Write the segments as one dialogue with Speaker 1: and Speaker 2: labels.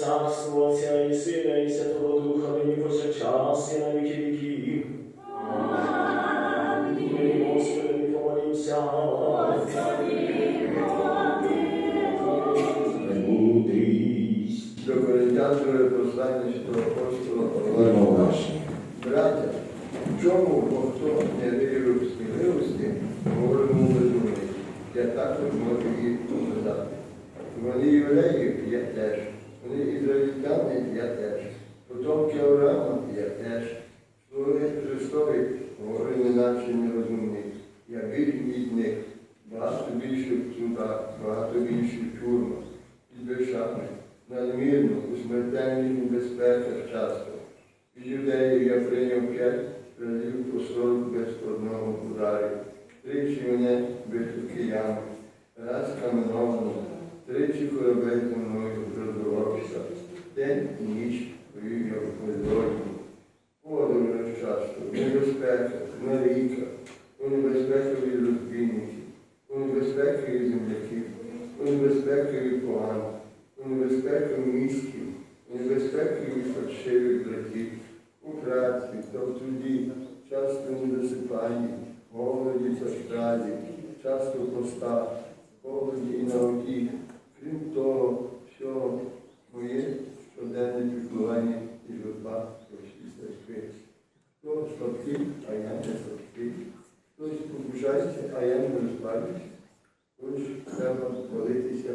Speaker 1: Царство Отця і Сина, і Святого Духа, нині повсякчас, і на віки віків. Амінь. Господи, помолімся. Мудрість.
Speaker 2: До Коринтян послання святого апостола Павла. Браття, в чому бо хто не вірив надмірно, у смертельних небезпеках часто. Від юдеїв я прийняв п'ять разів по сорок без одного удару. Тричі мене били киями, раз каменовано, тричі корабель за мною розбивався. День і ніч повів я в безодні. Подорож часто, в небезпеках, на ріках, у небезпеки від розбійників, у небезпеки від земляків, у небезпеки від поганих, у небезпеки міськів, у небезпеки від фальшивих братів, у праці та в труді, часто не засипанні, голоді та страді, часто в постах, голоді і на воді. Крім того, всього моє щоденне піклування і журба про церкви. Хто слабкий, а я не слабкий. Хтось побужається, а я не розпалюсь. Тож треба молитися,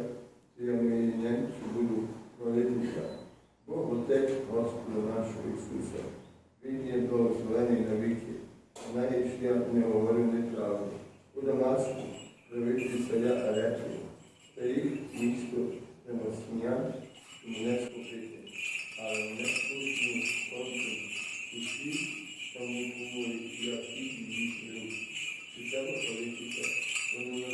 Speaker 2: що я моєї немці буду молитися. Бог Отець Господа нашого Ісуса. Він є благословений на віки. Навіть я не говорю неправду. У Дамаску правитель царя Аречі, старих місто Демосінян, мене скупити. Але мене скупні сонцем і світ, тому говорить, я всі їх люблю. Чи треба вони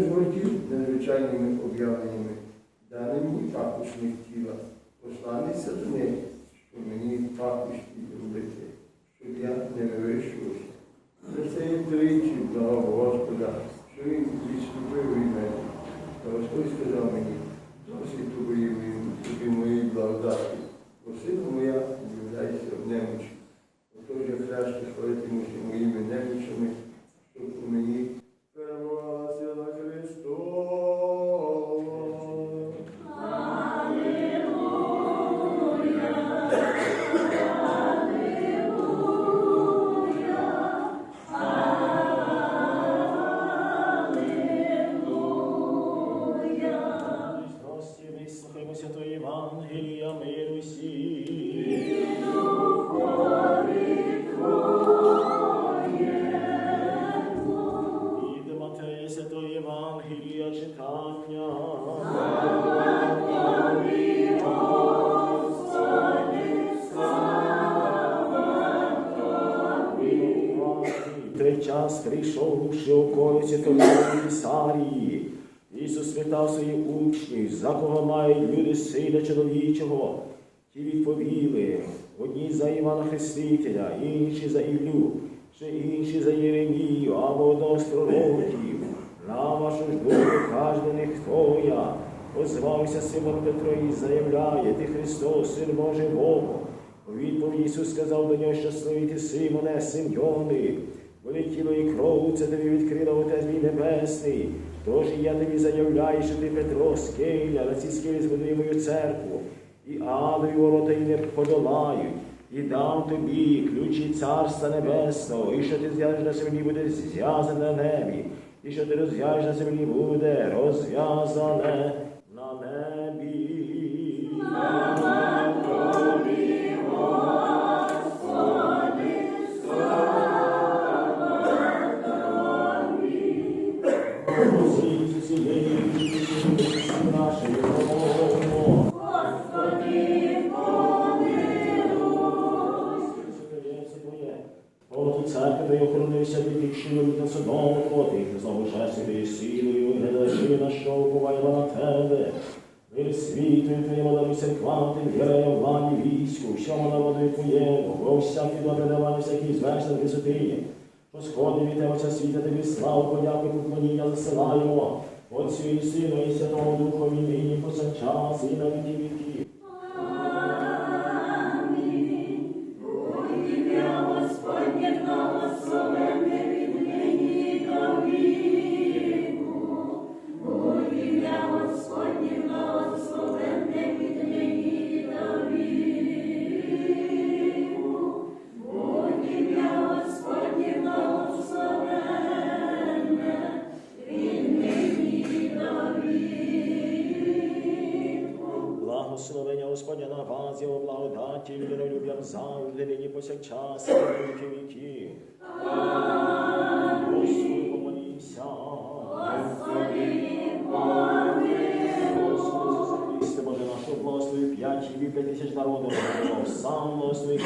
Speaker 2: згодів незвичайними об'явленнями, даними пахощних тіла, посланися до що мені пахощі робити, щоб я не вивищувався. За це є тричі благо Господа, що він відступив від мене. Та Господь сказав мені, досить тобі тобі моєї благодаті, бо сила моя являється в немочі. Отож я краще хвалитимуся моїми немочами,
Speaker 1: Сарії. Ісус питав своїх учнів, за кого мають люди сина чоловічого. Ті відповіли, одні за Івана Хрестителя, інші за Іллю, ще інші за Єремію або одного з пророків. На вашу ж думку каже до них, хто я. Озвався Симон Петро і заявляє, ти Христос, син Божий Бога. У відповідь Ісус сказав до нього, щасливий ти Симоне, син Йони, вони тіло і кров, це тобі відкрила Отець мій Небесний. Тож і я тобі заявляю, що ти Петро, скеля, на цій скелі збудую мою церкву, і адові ворота її не подолають, і дам тобі ключі Царства Небесного, і що ти зв'яжеш на землі, буде зв'язане на небі, і що ти розв'яжеш на землі буде розв'язане на небі. Від тих шилів Твоїх, знову жертвою силою, не лежи на що уповайла на Тебе. Мир світу і Твоєму дару церквам, ти віреє владі війську, всьому народу Твоєму, во всякій добродаванні, всякій звершень висоти. Господи, від Отця світа тобі славу, подяку, поклоніння засилаємо. Отцю і Сину, і Святому Духові, нині повсякчас, і на віки віків. Завжди, нині повсякчас, і на віки віків. Господи, помолімся. Господи, Боже наш, благослови п'ять і п'ять тисяч народу, сам благослови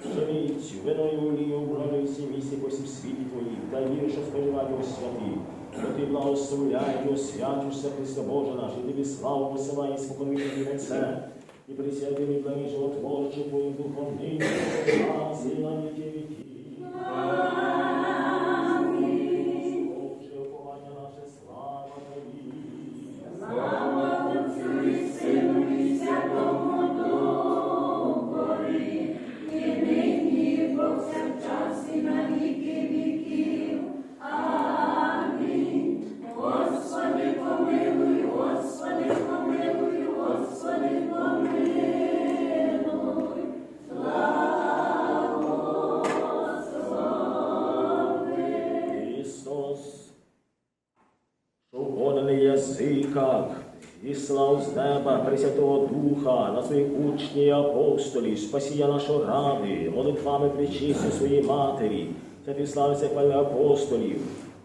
Speaker 1: пшеницю, вино і олію, брали всі місці по всім світі Твої, та віру, що споживають у святі. Бо Ти благословляй і освячуєшся, Христе Боже наш, і Тобі славу посилає і споконвічний Отце, і присвятим і и животворчий Твоїм Духом нині, час і на віки віків. Боже, що язиках, і слав з неба Пресвятого Духа на своїх учнів і апостолів, спасія нашого ради, молитвами причисти своїй матері, святі славиться хвали апостолів,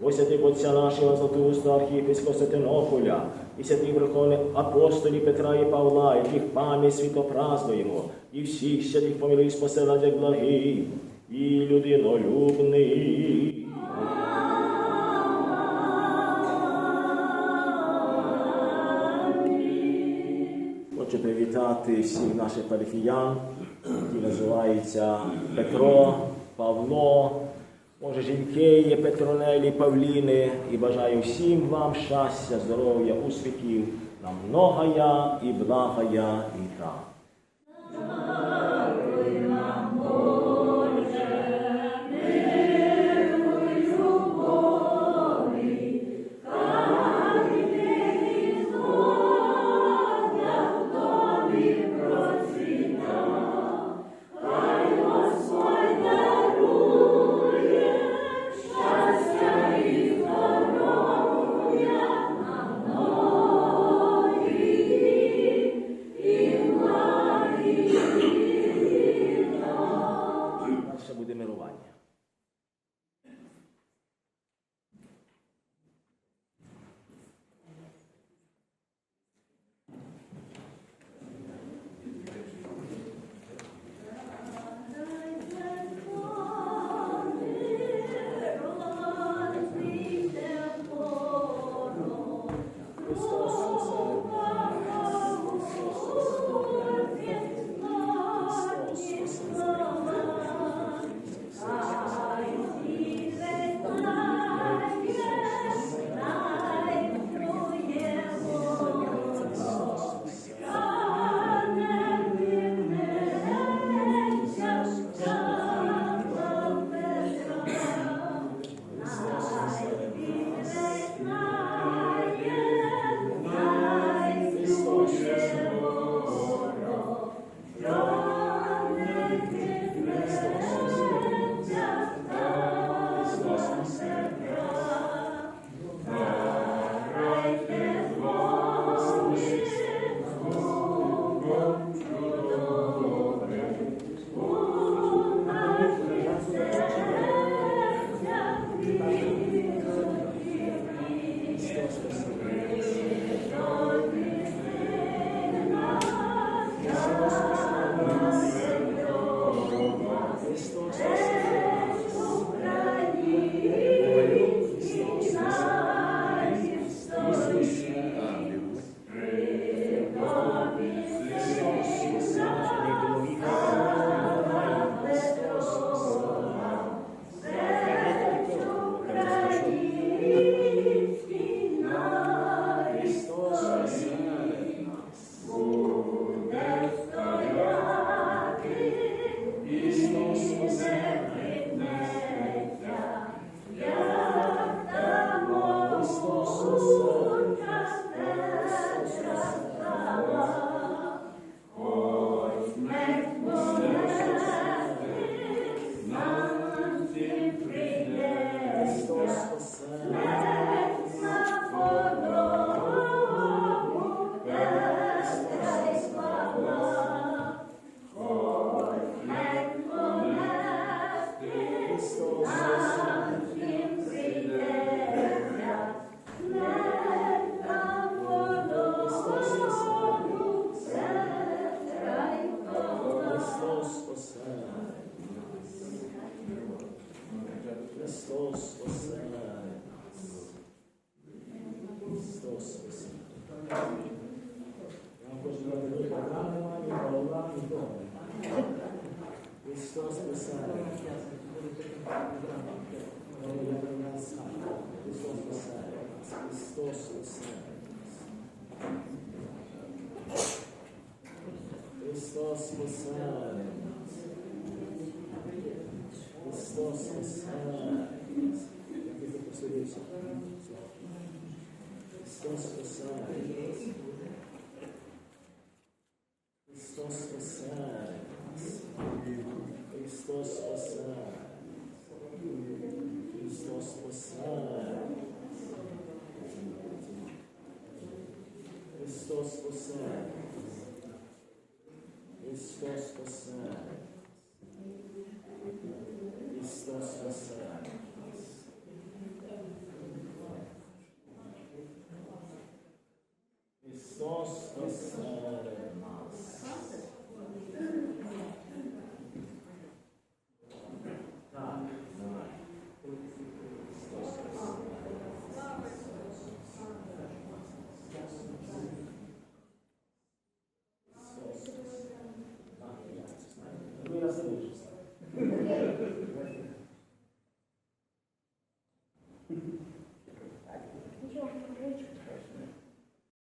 Speaker 1: ось Отця нашого Златоуста архієпископа Святинополя, і святих верховних апостолів Петра і Павла, яких пам'ять світо празднуємо, і всіх святих помилуй спасе як благий і людинолюбний. Привітати всіх наших парафіян, які називаються Петро, Павло, може жінки є Петронелі, Павліни, і бажаю всім вам щастя, здоров'я, успіхів, на многая і благая літа. Christos. Христос спасає. Христос спасає. Як ти посилився? Христос спасає. Христос спасає. Христос спасає. Христос спасає. Христос спасає. Христос спасає. Христос